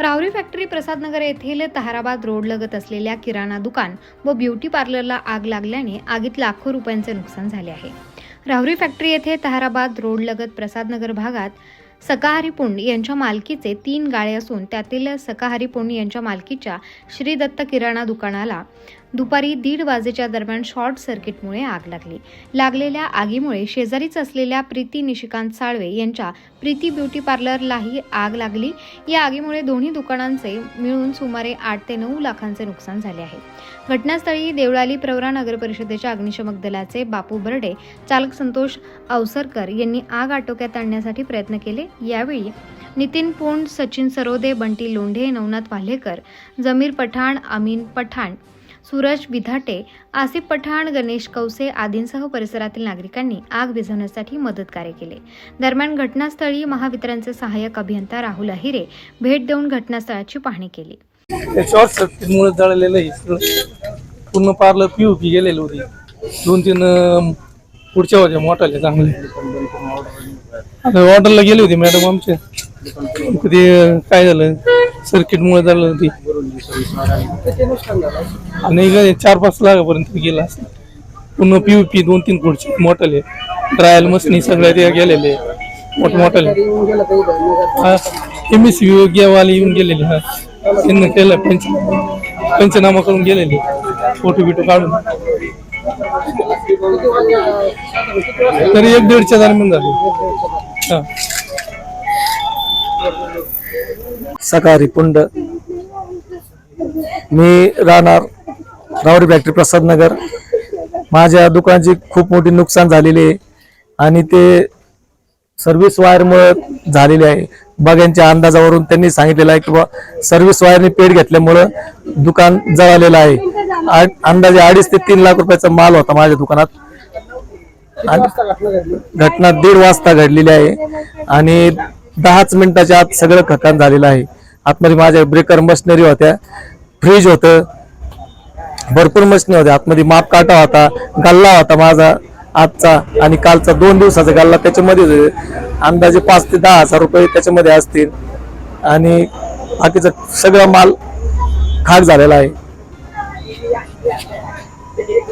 रावरी factory प्रसादनगर येथील Taharabad road लगत असलेल्या किराणा दुकान व ब्युटी पार्लरला आग लागल्याने आगीत लाखो रुपयांचे नुकसान झाले आहे. राहुरी फॅक्टरी येथे तहाराबाद रोड लगत प्रसादनगर भागात सकाहारी पुंड यांच्या मालकीचे तीन गाळे असून त्यातील सकाहारी पुंड यांच्या मालकीच्या श्री दत्त किराणा दुकानाला दुपारी दीड वाजेच्या दरम्यान शॉर्ट सर्किटमुळे आग लागली. लागलेल्या आगीमुळे शेजारीच असलेल्या प्रीती निशिकांत साळवे यांच्या प्रीती ब्युटी पार्लरलाही आग लागली. या आगीमुळे दोन्ही दुकानांचे मिळून सुमारे आठ ते नऊ लाखांचे नुकसान झाले आहे. घटनास्थळी देवळाली प्रवरा नगर परिषदेच्या अग्निशमक दलाचे बापू बर्डे चालक संतोष अवसरकर यांनी आग आटोक्यात आणण्यासाठी प्रयत्न केले. यावेळी नितीन पोंड सचिन सरोदे बंटी लोंढे नवनाथ वाल्हेकर जमीर पठाण अमीन पठाण सूरज विधाटे आसिफ पठाण गणेश कवसे आदींसह परिसरातील नागरिकांनी आग विझवण्यासाठी मदत कार्य केले. दरम्यान घटनास्थळी महावितरणचे सहाय्यक अभियंता राहुल अहिरे भेट देऊन घटनास्थळाची पाहणी केली. शॉर्ट सर्किटमुळे जळलेलं पूर्ण पार्लर पी गेलेलं होती. दोन तीन पुढच्या होत्या मोठाले चांगले आता ऑर्डरला गेले होते मॅडम आमचे. ते काय झालं? सर्किटमुळे झालं होती. आणि इकडे चार पाच लाखापर्यंत गेला असं पूर्ण पी पी दोन तीन पुढचे मोठाले ड्रायल मशनी सगळ्या त्या गेलेले मोठमोठाले हा. एम एस योग्यवाले येऊन गेलेले हा. त्यांनी केलं पंच पंचनामा करून गेलेले. फोटो बिटो काढून. तरी एक दीडच्या दरम्यान झाले. सकाळी पुंड. मी राहणार रावरी फॅक्टरी प्रसादनगर. माझ्या दुकानाची खूप मोठी नुकसान झालेली आहे आणि ते सर्व्हिस वायरमुळे झालेले आहे. बघ्यांच्या अंदाजावरून त्यांनी सांगितलेलं आहे की बा सर्व्हिस वायरने पेट घेतल्यामुळं दुकान जळालेलं आहे. अंदाजे अडीच ते तीन लाख रुपयाचा माल होता माझ्या दुकानात. आणि घटना दीड वाजता घडलेली आहे. आणि दहाच मिनिटाच्या आत सगळं खतम झालेलं आहे. आतमध्ये माझ्या ब्रेकर मशिनरी होत्या. फ्रीज होतं. भरपूर मशिनरी होत्या. आतमध्ये माप काटा होता. गल्ला होता माझा आजचा आणि कालचा दोन दिवसाचा गल्ला त्याच्यामध्ये. अंदाजे पाच ते दहा हजार रुपये त्याच्यामध्ये असतील. आणि बाकीचा सगळा माल खाक झालेला आहे.